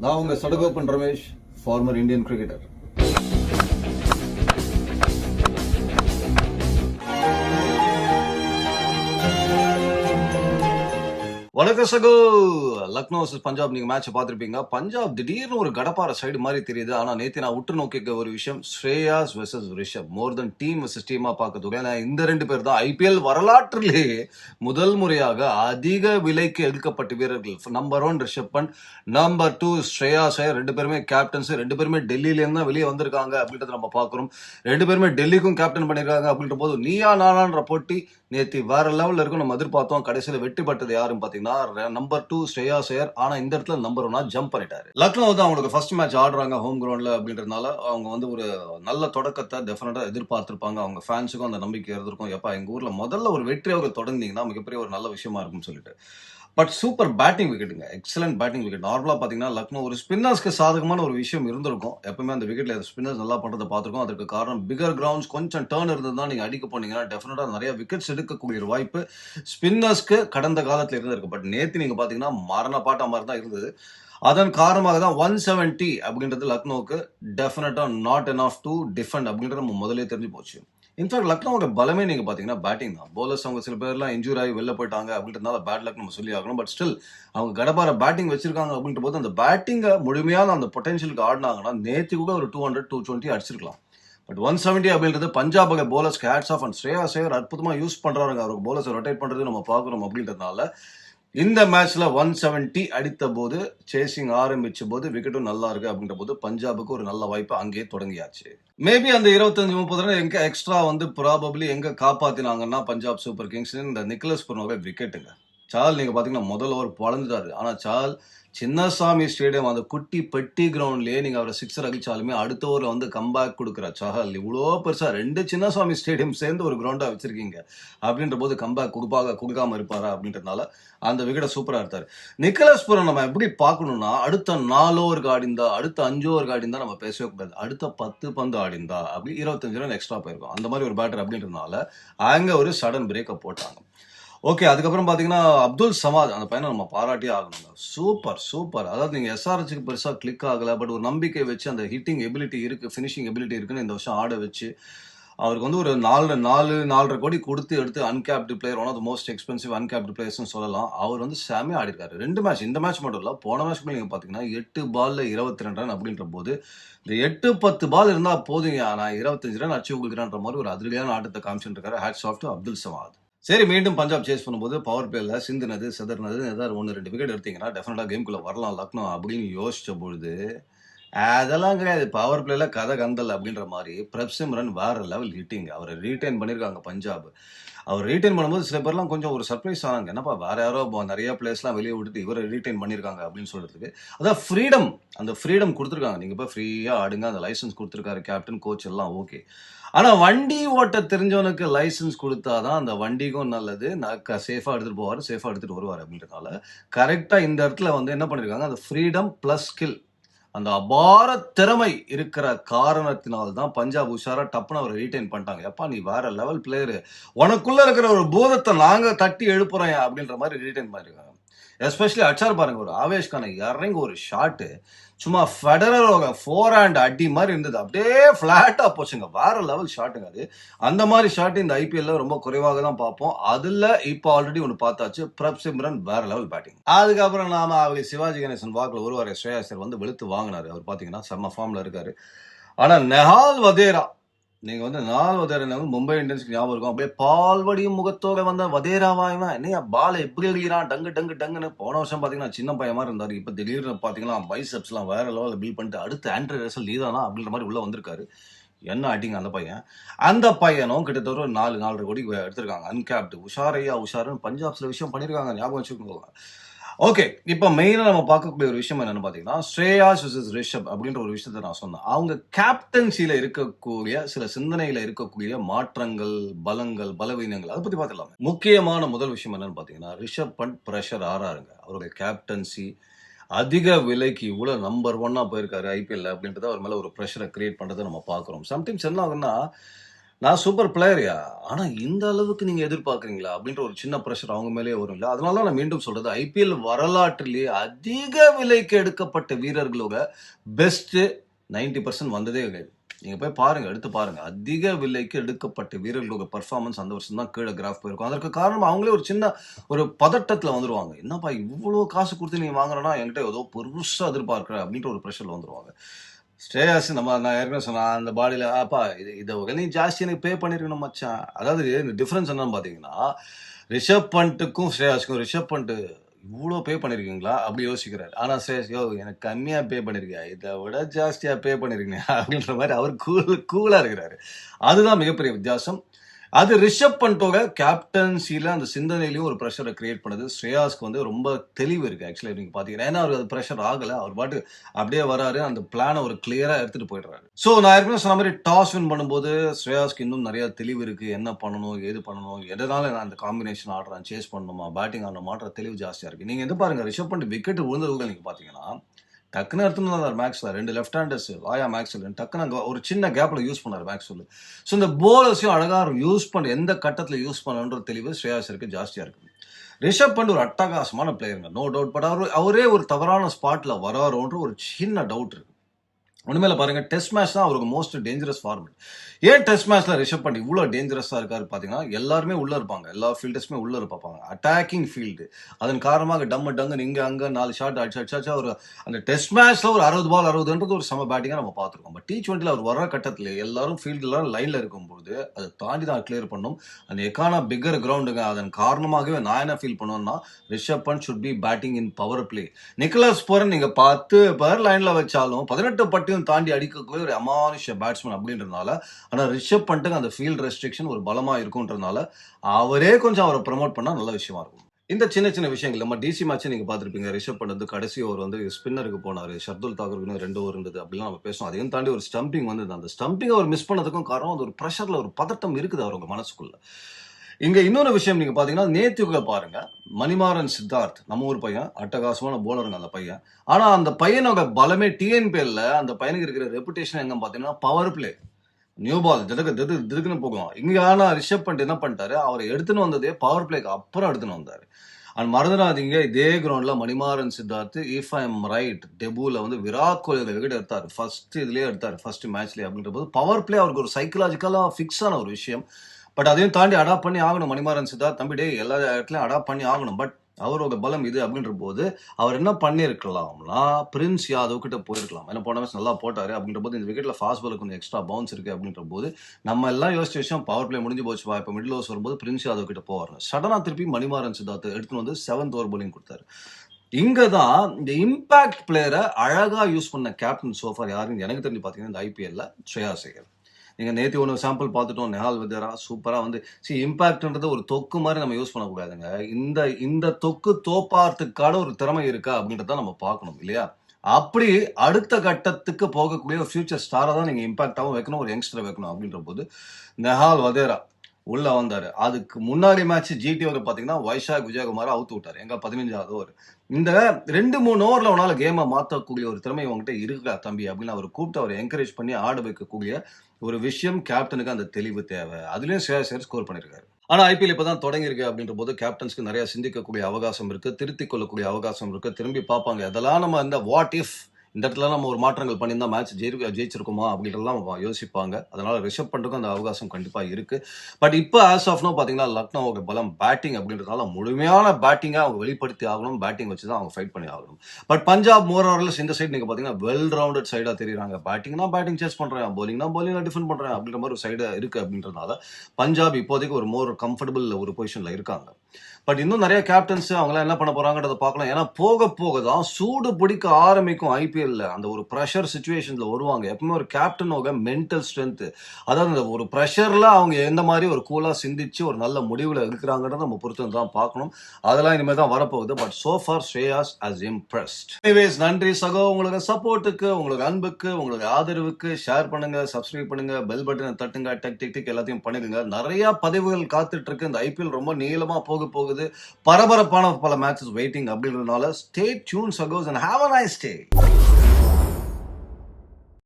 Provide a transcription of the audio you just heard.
நான் உங்க Sadagoppan Ramesh former Indian cricketer வணக்கம் சகோ லக்னோ வர்சஸ் பஞ்சாப் நீங்க மேட்ச் பார்த்துருப்பீங்க. பஞ்சாப் திடீர்னு ஒரு கடப்பார சைடு மாதிரி தெரியுது. ஆனா நேற்று நான் உற்று நோக்கிக்க ஒரு விஷயம் Shreyas versus Rishabh. More then team versus டீமா பார்க்கறதுக்கு. ஏன்னா இந்த ரெண்டு பேர் தான் ஐபிஎல் வரலாற்றிலேயே முதல் முறையாக அதிக விலைக்கு எடுக்கப்பட்ட வீரர்கள். Number one Rishabh Pant number two Shreyas Iyer ரெண்டு பேருமே கேப்டன்ஸ் ரெண்டு பேருமே டெல்லியிலேருந்து தான் வெளியே வந்திருக்காங்க அப்படின்றத நம்ம பார்க்குறோம். ரெண்டு பேருமே டெல்லிக்கும் கேப்டன் பண்ணியிருக்காங்க அப்படின்ற போது நீயா நானான்ற போட்டி நேத்தி வேற லெவல்ல இருக்கும் நம்ம எதிர்பார்த்தோம். கடைசியில் வெற்றி பட்டது யாருன்னு பாத்தீங்கன்னா நம்பர் டூ ஸ்ரேயா சேர் ஆனா இந்த இடத்துல நம்பர் ஒன்னா ஜம்ப் பண்ணிட்டாரு. லக்னோ தான் அவங்களுக்கு ஃபர்ஸ்ட் மேட்ச் ஆடுறாங்க ஹோம் கிரவுண்ட்ல அப்படின்றதுனால அவங்க வந்து ஒரு நல்ல தொடக்கத்தை டெஃபினட்டா எதிர்பார்த்திருப்பாங்க. அவங்க ஃபேன்ஸுக்கும் அந்த நம்பிக்கை இருந்திருக்கும். எப்பா எங்க ஊர்ல முதல்ல ஒரு வெற்றி அவங்க தொடர்ந்தீங்கன்னா மிகப்பெரிய ஒரு நல்ல விஷயமா இருக்கும்னு சொல்லிட்டு. பட் சூப்பர் பேட்டிங் விக்கெட்டுங்க எக்ஸலன்ட் பேட்டிங் விக்கெட் நார்மலாக பார்த்தீங்கன்னா லக்னோ ஒரு ஸ்பின்னர்ஸ்க்கு சாதகமான ஒரு விஷயம் இருந்திருக்கும். எப்பவுமே அந்த விக்கெட்ல ஸ்பின்னர்ஸ் நல்லா பண்ணுறதை பார்த்துருக்கோம். அதுக்கு காரணம் பிகர் கிரவுண்ட்ஸ் கொஞ்சம் டேர்ன் இருந்ததுதான் நீங்கள் அடிக்க போனீங்கன்னா டெஃபினட்டாக நிறைய விக்கெட்ஸ் எடுக்கக்கூடிய ஒரு வாய்ப்பு ஸ்பின்னர்ஸ்க்கு கடந்த காலத்தில் இருந்திருக்கு. பட் நேற்று நீங்கள் பார்த்தீங்கன்னா மரண பாட்டா மாதிரி தான் இருந்தது. அதன் காரணமாக தான் ஒன் செவன்ட்டி அப்படின்றது லக்னோவுக்கு டெஃபினட்டாக not enough to defend அப்படின்றது நம்ம முதலே தெரிஞ்சு போச்சு. இன்ஃபேக்ட் லக்னோட பலமே நீங்க பாத்தீங்கன்னா பேட்டிங் தான். பவுலர்ஸ் அவங்க சில பேர்லாம் இன்ஜூர் ஆகி வெளில போயிட்டாங்க அப்படின்றதுனால பேட் லக் நம்ம சொல்லி ஆகணும். பட் ஸ்டில் அவங்க கடப்பார பேட்டிங் வச்சிருக்காங்க அப்படின்ற போது அந்த பேட்டிங்கை முழுமையான அந்த பொட்டன்ஷியலுக்கு ஆடினாங்கன்னா நேற்று கூட ஒரு டூ ஹண்ட்ரட் டூ டுவெண்ட்டி அடிச்சிருக்கலாம். பட் ஒன் செவன்ட்டி அப்படின்றது Punjab bowlers hats off and Shreyas Iyer அற்புதமா யூஸ் பண்றாங்க அவருக்கு போலர்ஸ் ரொட்டேட் பண்றது நம்ம பார்க்குறோம் அப்படின்றதுனால இந்த மேட்ச்ல ஒன் செவன்ட்டி அடித்த போது சேசிங் ஆரம்பிச்ச போது விக்கெட்டும் நல்லா இருக்கு அப்படின்ற போது பஞ்சாபுக்கு ஒரு நல்ல வாய்ப்பு அங்கேயே தொடங்கியாச்சு. மேபி அந்த இருபத்தஞ்சு முப்பது ரன் எங்க எக்ஸ்ட்ரா வந்து ப்ராபப்ளி எங்க காப்பாத்தினாங்கன்னா பஞ்சாப் சூப்பர் கிங்ஸ் இந்த நிக்கலஸ் பொருணோட விக்கெட்டுங்க சால் நீங்க பாத்தீங்கன்னா முதல் ஓவர் பழந்துட்டாரு. ஆனா சால் சின்னசாமி ஸ்டேடியம் அந்த குட்டி பெட்டி கிரவுண்ட்லேயே நீங்கள் அவரை சிக்ஸர் அடித்தாலுமே அடுத்த ஓவர்ல வந்து கம்பேக் கொடுக்குற சஹல் இவ்வளோ பெருசாக ரெண்டு சின்னசாமி ஸ்டேடியம் சேர்ந்து ஒரு கிரவுண்டாக வச்சிருக்கீங்க. அப்படின்ற போது கம்பேக் கொடுப்பாக கொடுக்காமல் இருப்பாரா அப்படின்றதுனால அந்த விக்கெட்டை சூப்பராக எடுத்தாரு. நிக்கலஸ் புரம் நம்ம எப்படி பார்க்கணும்னா அடுத்த நாலு ஓவருக்கு ஆடிந்தா அடுத்த அஞ்சு ஓவருக்கு ஆடிந்தா நம்ம பேசவே கூடாது. அடுத்த பத்து பந்து ஆடிந்தா அப்படி இருபத்தஞ்சு ரன் எக்ஸ்ட்ரா போயிருக்கும். அந்த மாதிரி ஒரு பேட்டர் அப்படின்றதுனால அங்கே ஒரு சடன் பிரேக்கப் போட்டாங்க. ஓகே அதுக்கப்புறம் பார்த்தீங்கன்னா அப்துல் சமாஜ் அந்த பையனை நம்ம பாராட்டியே ஆகணுங்க. சூப்பர் சூப்பர் அதாவது நீங்கள் எஸ்ஆர்ஹெச்சுக்கு பெருசாக கிளிக் ஆகலை பட் ஒரு நம்பிக்கை வச்சு அந்த ஹிட்டிங் எபிலிட்டி இருக்குது ஃபினிஷிங் எபிலிட்டி இருக்குன்னு இந்த வருஷம் ஆட வச்சு அவருக்கு வந்து ஒரு நாலு நாலு நாலரை கோடி கொடுத்து எடுத்து uncapped player one of the most expensive uncapped பிளேயர்ஸ்னு சொல்லலாம். அவர் வந்து செமையா ஆடிருக்காரு. ரெண்டு மேட்ச் இந்த மேட்ச் மட்டும் இல்லை போன மேட்ச் நீங்கள் பார்த்தீங்கன்னா எட்டு பால்ல இருபத்தி ரெண்டு ரன் அப்படின்ற போது இந்த எட்டு பத்து பால் இருந்தால் போதுங்க. நான் இருபத்தஞ்சு ரன் அச்சு கொடுக்குறேன்ற மாதிரி ஒரு அதிரடியான ஆட்டத்தை காமிச்சுட்டு இருக்காரு. Hats off to Abdul Samad. சரி மீண்டும் பஞ்சாப் சேஸ் பண்ணும்போது பவர் பிளேல சிந்துனது சிதறினது ஏதாவது ஒன்று ரெண்டு விக்கெட் எடுத்தீங்கன்னா டெஃபினட்டாக கேம்குள்ளே வரலாம். லக்னோ அப்படின்னு யோசிச்ச பொழுது அதெல்லாம் கிடையாது. பவர் பிளேல கதை கந்தல் அப்படின்ற மாதிரி பிரப்சிம்ரன் வேற லெவல் ஹிட்டிங் அவரை ரீட்டைன் பண்ணியிருக்காங்க பஞ்சாப். அவர் ரீட்டைன் பண்ணும்போது சில பேர்லாம் கொஞ்சம் ஒரு சர்ப்ரைஸ் ஆனாங்க. என்னப்பா வேற யாரோ இப்போ நிறைய பிளேஸ்லாம் வெளியே விட்டுட்டு இவரை ரீட்டைன் பண்ணியிருக்காங்க அப்படின்னு சொல்றதுக்கு. அதான் ஃப்ரீடம் அந்த ஃப்ரீடம் கொடுத்துருக்காங்க. நீங்க இப்போ ஃப்ரீயா ஆடுங்க. அந்த லைசன்ஸ் கொடுத்துருக்காரு கேப்டன் கோச் எல்லாம் ஓகே ஆனா வண்டி ஓட்ட தெரிஞ்சவனுக்கு லைசன்ஸ் கொடுத்தாதான் அந்த வண்டிக்கும் நல்லது. சேஃபா எடுத்துட்டு போவார் சேஃபா எடுத்துட்டு வருவார் அப்படின்றதுனால கரெக்டா இந்த இடத்துல வந்து என்ன பண்ணிருக்காங்க? அந்த ஃப்ரீடம் பிளஸ் ஸ்கில் அந்த அபார திறமை இருக்கிற காரணத்தினால்தான் பஞ்சாப் உஷாரா டப்புன்னு அவரை ரீட்டைன் பண்ணிட்டாங்க. எப்பா நீ வேற லெவல் பிளேயரு உனக்குள்ள இருக்கிற ஒரு பூதத்தை நாங்க தட்டி எழுப்புறோம் அப்படின்ற மாதிரி ரீட்டைன் பண்ணிருக்காங்க. எஸ்பெஷலி அச்சார் பாருங்க ஒரு ஆவேஷ்கான இறங்க ஒரு ஷாட்டு சும்மா ஃபெடரரோட ஃபோர் ஹேண்ட் அடி மாதிரி இருந்தது. அப்படியே ஃப்ளாட்டாக போச்சுங்க. வேற லெவல் ஷாட்டுங்க அது. அந்த மாதிரி ஷாட் இந்த ஐபிஎல்ல ரொம்ப குறைவாக தான் பார்ப்போம். அதில் இப்போ ஆல்ரெடி ஒன்று பார்த்தாச்சு. பிரப் சிம்ரன் வேற லெவல் பேட்டிங் அதுக்கப்புறம் நாம அவர் சிவாஜி கணேசன் வாக்கில் ஒருவார ஸ்ரேயாசர் வந்து வெளுத்து வாங்கினார். அவர் பார்த்தீங்கன்னா செம்ம ஃபார்மில் இருக்காரு. ஆனால் நெஹால் வதேரா நீங்க வந்து நாள் வதேரா வந்து மும்பை இந்தியன்ஸ்க்கு ஞாபகம் இருக்கும். அப்படியே பால்வடியும் முகத்தோட வந்த வதேராவா இவன் என்னையா பால் எப்படி எழுகிறான் டங்கு டங்கு டங்குன்னு போன வருஷம் பாத்தீங்கன்னா சின்ன பையன் மாதிரி இருந்தாரு. இப்ப திடீர்னு பாத்தீங்கன்னா பைசப்ஸ் எல்லாம் வேற லெவலில் பில் பண்ணிட்டு அடுத்து ஆண்ட்ரி ரசல் நீதானா அப்படின்ற மாதிரி உள்ள வந்திருக்காரு. என்ன அடிங்க அந்த பையன்? அந்த பையனும் கிட்டத்தட்ட ஒரு நாலு நாலரை கோடி எடுத்திருக்காங்க. அன்கேப்டு உஷாரையா உஷாருன்னு பஞ்சாப்ஸில் விஷயம் பண்ணிருக்காங்க. ஞாபகம் வச்சுக்கோங்க. ஓகே இப்போ மெயினாக நம்ம பார்க்கக்கூடிய ஒரு விஷயம் என்னன்னு பார்த்தீங்கன்னா ஸ்ரேயாஸ் விசஸ் ரிஷப் அப்படின்ற ஒரு விஷயத்த நான் சொன்னேன். அவங்க கேப்டன்சியில் இருக்கக்கூடிய சில சிந்தனையில் இருக்கக்கூடிய மாற்றங்கள் பலங்கள் பலவீனங்கள் அதை பற்றி பார்த்துடலாம். முக்கியமான முதல் விஷயம் என்னன்னு பார்த்தீங்கன்னா ரிஷப் பண்ட் ப்ரெஷர் ஆறாருங்க. அவருடைய கேப்டன்சி அதிக விலைக்கு இவ்வளோ நம்பர் ஒன்னா போயிருக்காரு ஐபிஎல் அப்படின்றத அவர் மேலே ஒரு ப்ரெஷரை கிரியேட் பண்ணுறதை நம்ம பார்க்குறோம். சம்டைம்ஸ் என்ன ஆகுன்னா நான் சூப்பர் பிளேயர்யா ஆனா இந்த அளவுக்கு நீங்க எதிர்பார்க்குறீங்களா? அப்படின்ற ஒரு சின்ன ப்ரெஷர் அவங்க மேலேயே வரும் இல்லை அதனால தான் நான் மீண்டும் சொல்றது ஐபிஎல் வரலாற்றிலேயே அதிக விலைக்கு எடுக்கப்பட்ட வீரர்களோட பெஸ்ட் 90% பர்சன்ட் வந்ததே கிடையாது. நீங்க போய் பாருங்க எடுத்து பாருங்க. அதிக விலைக்கு எடுக்கப்பட்ட வீரர்களோட பர்ஃபார்மன்ஸ் அந்த வருஷம் தான் கீழே கிராஃப் போயிருக்கும். அதற்கு காரணம் அவங்களே ஒரு சின்ன ஒரு பதட்டத்தில் வந்துருவாங்க. என்னப்பா இவ்வளோ காசு கொடுத்து நீ வாங்குறனா? என்கிட்ட ஏதோ பெருசாக எதிர்பார்க்குற அப்படின்ற ஒரு ப்ரெஷர் வந்துருவாங்க. ஸ்ரேயாஸ் நம்ம நான் ஏற்கனவே சொன்னேன் அந்த பாடியில் அப்பா இது இதை நீ ஜாஸ்தி எனக்கு பே பண்ணியிருக்கணும் மச்சான். அதாவது இந்த டிஃப்ரென்ஸ் என்னன்னு பார்த்தீங்கன்னா ரிஷப் பண்ட்டுக்கும் ஸ்ரேயாஸுக்கும் ரிஷப் பண்ட்டு இவ்வளோ பே பண்ணியிருக்கீங்களா அப்படி யோசிக்கிறாரு. ஆனால் ஸ்ரேயாஸ் யோ எனக்கு கம்மியாக பே பண்ணிருக்கியா? இதை விட ஜாஸ்தியாக பே பண்ணியிருக்கீங்க அப்படின்ற மாதிரி அவர் கூல் கூலாக இருக்கிறாரு. அதுதான் மிகப்பெரிய வித்தியாசம். அது ரிஷப் பண்டோட கேப்டன்சியில் அந்த சிந்தனையிலையும் ஒரு ப்ரெஷரை கிரியேட் பண்ணுது. ஸ்ரேயாஸ்க்கு வந்து ரொம்ப தெளிவு இருக்குது ஆக்சுவலி நீங்கள் பார்த்தீங்கன்னா ஏன்னா அவர் அது ப்ரெஷர் ஆகலை. அவர் பாட்டு அப்படியே வராரு. அந்த பிளானை ஒரு கிளியராக எடுத்துகிட்டு போயிடுறாரு. ஸோ நான் ஏற்கனவே சொன்ன மாதிரி டாஸ் வின் பண்ணும்போது ஸ்ரேயாஸ்க்கு இன்னும் நிறையா தெளிவு இருக்குது என்ன பண்ணணும் ஏது பண்ணணும் எதனால நான் அந்த காம்பினேஷன் ஆடுறேன் சேஸ் பண்ணணுமா பேட்டிங் ஆடணுமான்ற தெளிவு ஜாஸ்தியாக இருக்குது நீங்கள் எது பாருங்கள் ரிஷப் பண்ட் விக்கெட் விழுந்தவர்கள் நீங்கள் பார்த்தீங்கன்னா டக்குன்னு எடுத்துன்னு வந்தார் மேக்ஸ்ல ரெண்டு லெஃப்ட் ஹேண்டர்ஸ் லாயா மேக்ஸ்வெல் டக்குன்னு ஒரு சின்ன கேப்ல யூஸ் பண்ணார் மேக்ஸ்வெல் ஸோ இந்த போலர்ஸையும் அழகாக யூஸ் பண்ண எந்த கட்டத்தில் யூஸ் பண்ணணுன்ற தெளிவு ஸ்ரேயாசருக்கு ஜாஸ்தியாக இருக்கு. ரிஷப் பண்ட் ஒரு அட்டகாசமான பிளேயருங்க நோ டவுட் பட் அவர் அவரே ஒரு தவறான ஸ்பாட்டில் வராரோன்ற ஒரு சின்ன டவுட் இருக்கு. உண்மையில பாருங்க டெஸ்ட் மேட்ச் தான் அவருக்கு மோஸ்ட் டேஞ்சரஸ் ஃபார்மட் ஏன் டெஸ்ட் மேட்ச்ல ரிஷப் பண்ணி இவ்வளோ டேஞ்சரஸா இருக்காரு பாத்தீங்கன்னா எல்லாருமே உள்ள இருப்பாங்க. எல்லா ஃபீல்டர்ஸுமே உள்ள இருப்பாங்க அட்டாக்கிங் ஃபீல்டு அதன் காரணமாக டம்மு டங்கு இங்க அங்க நாலு ஷாட் அடிச்சு அடிச்சாச்சா ஒரு அந்த டெஸ்ட் மேட்ச்ல ஒரு அறுபது பால் அறுபதுன்றது ஒரு சம பேட்டிங்கா நம்ம பார்த்துருக்கோம் பட் டி டுவெண்ட்டில அவர் வர கட்டத்தில் எல்லாரும் ஃபீல்டுல லைன்ல இருக்கும்போது அதை தாண்டி தான் கிளியர் பண்ணும். அந்த எக்கானா பிக்கர் கிரவுண்டுங்க அதன் காரணமாகவே நான் என்ன ஃபீல் பண்ணுவேன்னா Rishabh Pant should be batting in power play Nicholas Pooran நீங்க பத்து பேர் லைன்ல வச்சாலும் பதினெட்டு பட்டு பட்டியும் தாண்டி அடிக்கக்கூடிய ஒரு அமானுஷ பேட்ஸ்மேன் அப்படின்றதுனால ஆனால் ரிஷப் பண்ணிட்டு அந்த ஃபீல்ட் ரெஸ்ட்ரிக்ஷன் ஒரு பலமா இருக்குன்றதுனால அவரே கொஞ்சம் அவரை ப்ரமோட் பண்ணால் நல்ல விஷயமா இருக்கும். இந்த சின்ன சின்ன விஷயங்கள் நம்ம டிசி மேட்ச் நீங்க பார்த்துருப்பீங்க. ரிஷப் பண்ணது கடைசி ஓவர் வந்து ஸ்பின்னருக்கு போனாரு. ஷர்துல் தாக்கூருக்கு ரெண்டு ஓவர் இருந்தது அப்படிலாம் நம்ம பேசணும் அதையும் தாண்டி ஒரு ஸ்டம்பிங் வந்தது. அந்த ஸ்டம்பிங் அவர் மிஸ் பண்ணதுக்கும் காரணம் அது ஒரு ப்ரெஷர்ல ஒரு பதட்டம் இருக்குது அவருக்கு மனசுக்குள்ள. இங்க இன்னொரு விஷயம் நீங்க பாத்தீங்கன்னா நேத்துக்கு பாருங்க. மணிமாறன் சித்தார்த் நம்ம ஊர் பையன் அட்டகாசமான போலருங்க அந்த பையன். ஆனா அந்த பையனோட பலமே டிஎன்பிஎல்ல அந்த பையனுக்கு இருக்கிற ரெப்புடேஷன் எங்க பாத்தீங்கன்னா பவர் பிளே நியூ பால் திடுக்கு திடு திடுக்குன்னு போகும். இங்க ஆனா ரிஷப் பண்ணிட்டு என்ன பண்ணிட்டாரு? அவரை எடுத்துன்னு வந்ததே பவர் பிளேக்கு அப்புறம் எடுத்துன்னு வந்தாரு. அண்ட் மறந்துடாதீங்க இதே கிரவுண்ட்ல Manimaran Siddharth if I am right டெபுல வந்து விராட் கோலி விக்கெட் எடுத்தார். ஃபர்ஸ்ட் இதுலயே எடுத்தார் ஃபர்ஸ்ட் மேட்ச்லயே அப்படின்ற போது பவர் பிளே அவருக்கு ஒரு சைக்கலாஜிக்கலா ஃபிக்ஸ் ஆன ஒரு விஷயம். பட் அதையும் தாண்டி அடாப்ட் பண்ணி ஆகணும் மணிமாறன் சித்தா. தம்பி எல்லா இடத்துலையும் அடாப்ட் பண்ணி ஆகணும். பட் அவரோட பலம் இது அப்படின்ற போது அவர் என்ன பண்ணியிருக்கலாம்னா பிரின்ஸ் யாதவ் கிட்ட போயிருக்கலாம். ஏன்னா போன மேட்ச் நல்லா போட்டாரு அப்படின்ற போது இந்த விக்கெட்ல ஃபாஸ்ட் பாலுக்கு கொஞ்சம் எக்ஸ்ட்ரா பவுன்ஸ் இருக்கு அப்படின்ற போது நம்ம எல்லாம் யோசிச்ச விஷயம் பவர் பிளே முடிஞ்சு போச்சுப்பா இப்போ மிடில் ஓவர்ஸ் வரும்போது பிரின்ஸ் யாதவ் கிட்ட போவார் சடனா திருப்பி மணிமாறன் சித்தார்த்து எடுத்துன்னு வந்து செவன்த் ஓவர் பவுலிங் கொடுத்தாரு. இங்கே தான் இந்த இம்பாக்ட் பிளேயரை அழகாக யூஸ் பண்ண கேப்டன் சோஃபார் யாருன்னு எனக்கு தெரிஞ்சு பார்த்தீங்கன்னா இந்த ஐபிஎல்ல ஸ்ரேயா சேகர் நீங்கள் நேற்று ஒன்று சாம்பிள் பார்த்துட்டோம் நெஹால் வித்யாரா சூப்பராக வந்து சி இம்பாக்ட்ன்றது ஒரு தொக்கு மாதிரி நம்ம யூஸ் பண்ணக்கூடாதுங்க. இந்த இந்த தொக்கு தோப்பாரத்துக்கான ஒரு திறமை இருக்கா அப்படின்றத நம்ம பார்க்கணும் இல்லையா? அப்படி அடுத்த கட்டத்துக்கு போகக்கூடிய ஒரு ஃபியூச்சர் ஸ்டாரை தான் நீங்கள் இம்பாக்டாகவும் வைக்கணும் ஒரு யங்ஸ்டரை வைக்கணும் அப்படின்ற போது நெஹால் வதேரா உள்ளே வந்தார். அதுக்கு முன்னாடி மேட்ச் ஜிடி ஓவர் பார்த்தீங்கன்னா வைஷாக் விஜயகுமார் அவுத்து விட்டார். எங்க பதினஞ்சாவது ஓவர் இந்த ரெண்டு மூணு ஓவரில் உன்னால கேமை மாற்றக்கூடிய ஒரு திறமை உங்ககிட்ட இருக்கா தம்பி? அப்படின்னு அவர் கூப்பிட்டு அவர் என்கரேஜ் பண்ணி ஆட வைக்கக்கூடிய ஒரு விஷயம் கேப்டனுக்கு அந்த தெளிவு தேவை. அதுலேயும் சேர் ஸ்கோர் பண்ணியிருக்காரு ஆனால் ஐபிஎல் இப்போ தான் தொடங்கியிருக்கு அப்படின்ற போது கேப்டன்ஸ்க்கு நிறையா சிந்திக்கக்கூடிய அவகாசம் இருக்குது திருத்திக் கொள்ளக்கூடிய அவகாசம் இருக்குது திரும்பி பார்ப்பாங்க. அதெல்லாம் நம்ம இந்த வாட் இஃப் இந்த இடத்துல நம்ம ஒரு மாற்றங்கள் பண்ணியிருந்தா மேட்ச் ஜெயி ஜெயிச்சிருக்குமா அப்படின்றலாம் யோசிப்பாங்க. அதனால ரிஷப் பண்ணுறதுக்கும் அந்த அவகாசம் கண்டிப்பாக இருக்குது பட் இப்போ ஆஸ் ஆஃப் நோ பாத்தீங்கன்னா லக்னோவுக்கு பலம் பேட்டிங் அப்படின்றதுனால முழுமையான பேட்டிங்காக அவங்க வெளிப்படுத்தி ஆகணும். பேட்டிங் வச்சு தான் அவங்க ஃபைட் பண்ணி ஆகணும். But Punjab more or less இந்த சைடு நீங்கள் பார்த்தீங்கன்னா வெல் ரவுண்டட் சைடாக தெரியுறாங்க. பேட்டிங்னா பேட்டிங் சேஸ் பண்ணுறேன் போலிங்னா போலிங்னா டிஃபெண்ட் பண்ணுறேன் அப்படின்ற மாதிரி ஒரு சைடு இருக்குது அப்படின்றதுனால பஞ்சாப் இப்போதைக்கு ஒரு மோர் கம்ஃபர்டபுள் ஒரு பொசிஷனில் இருக்காங்க. பட் இன்னும் நிறைய கேப்டன்ஸ் அவங்களாம் என்ன பண்ண போறாங்கன்றத பார்க்கலாம் ஏன்னா போக போக தான் சூடு பிடிக்க ஆரம்பிக்கும் ஐபிஎல்ல அந்த ஒரு ப்ரெஷர் சுச்சுவேஷன்ல வருவாங்க. எப்பவுமே ஒரு கேப்டனோட மென்டல் ஸ்ட்ரென்த் அதாவது அந்த ஒரு ப்ரெஷர்ல அவங்க எந்த மாதிரி ஒரு கூலா சிந்திச்சு ஒரு நல்ல முடிவுல இருக்கிறாங்கன்றத நம்ம பொறுத்து தான் பார்க்கணும். அதெல்லாம் இனிமேல் தான் வரப்போகுது. But so far Shreyas has impressed anyways நன்றி சகோ. உங்களுக்கு சப்போர்ட்டுக்கு உங்களுக்கு அன்புக்கு உங்களுக்கு ஆதரவுக்கு ஷேர் பண்ணுங்க சப்ஸ்கிரைப் பண்ணுங்க பெல் பட்டனை தட்டுங்க டெக் டிக் டிக் எல்லாத்தையும் பண்ணிடுங்க. நிறைய பதிவுகள் காத்துட்டு இருக்கு. இந்த ஐபிஎல் ரொம்ப நீளமா போக போகுது. பரபரப்பான பல மேட்சஸ் வெயிட்டிங் அப்படின்றதுனால stay tune சகோஸ் and have a nice day